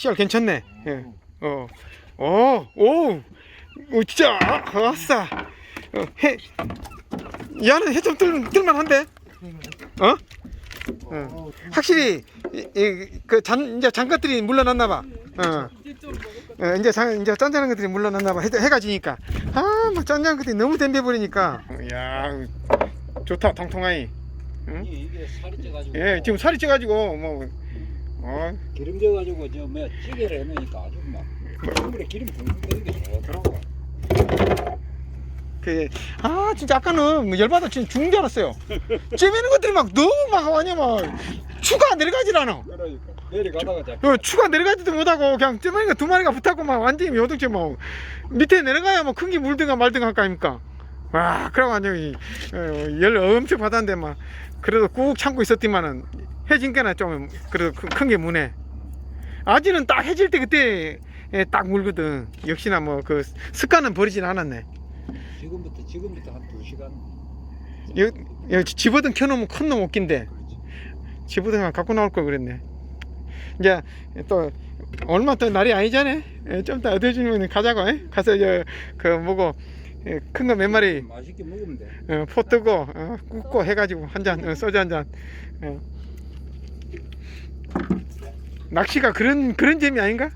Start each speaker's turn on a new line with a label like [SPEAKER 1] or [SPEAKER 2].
[SPEAKER 1] 씨알 괜찮네. 예. 어. 어, 오, 오, 진짜, 아, 아싸. 어, 해, 야는 해좀 뜰, 뜰만한데? 어? 어. 확실히, 이, 이, 그, 잔, 이제 장것들이 물러났나봐. 어. 어, 이제 장, 이제 짠짠한 것들이 물러났나봐. 해, 해가 지니까. 아, 막 짠짠한 것들이 너무 댐벼버리니까. 야, 좋다, 통통하니. 응? 예, 지금 살이 쪄가지고, 뭐, 어,
[SPEAKER 2] 기름져가지고 저 뭐야 찌개를 해놓으니까 아주 막 국물에 기름 붕붕 뜨는 게 좋더라고
[SPEAKER 1] 그, 아, 진짜 아까는 뭐 열받아 진짜 죽는 줄 알았어요. 찌매는 것들이 막 너무 막, 아니, 막, 추가 내려가질 않아.
[SPEAKER 2] 그러니까 내려가다가 잡
[SPEAKER 1] 어, 추가 내려가지도 못하고, 그냥 찌매니까 두 마리가 붙었고, 막, 완전히 요동치 뭐, 밑에 내려가야 뭐, 큰 게 물든가 말든가 할 거 아닙니까? 와, 그래 완전히, 어, 열 엄청 받았는데, 막, 그래도 꾹 참고 있었지만은, 해진 게나 좀, 그래도 큰 게 무네. 아지는 딱 해질 때 그때, 예, 딱 물거든. 역시나 뭐, 그, 습관은 버리진 않았네.
[SPEAKER 2] 지금부터 지금부터 한 2시간
[SPEAKER 1] 여, 여, 집어등 켜놓으면 큰 놈 웃긴데, 집어등 갖고 나올 걸 그랬네. 이제 또 얼마 또 날이 아니잖아. 좀 이따 얻어주면 가자고. 에? 가서 저그 뭐고 큰 거 몇 마리
[SPEAKER 2] 맛있게 먹으면 돼
[SPEAKER 1] 어, 포 뜨고 어, 굽고 해가지고 한잔 어, 소주 한 잔. 어. 낚시가 그런 그런 재미 아닌가?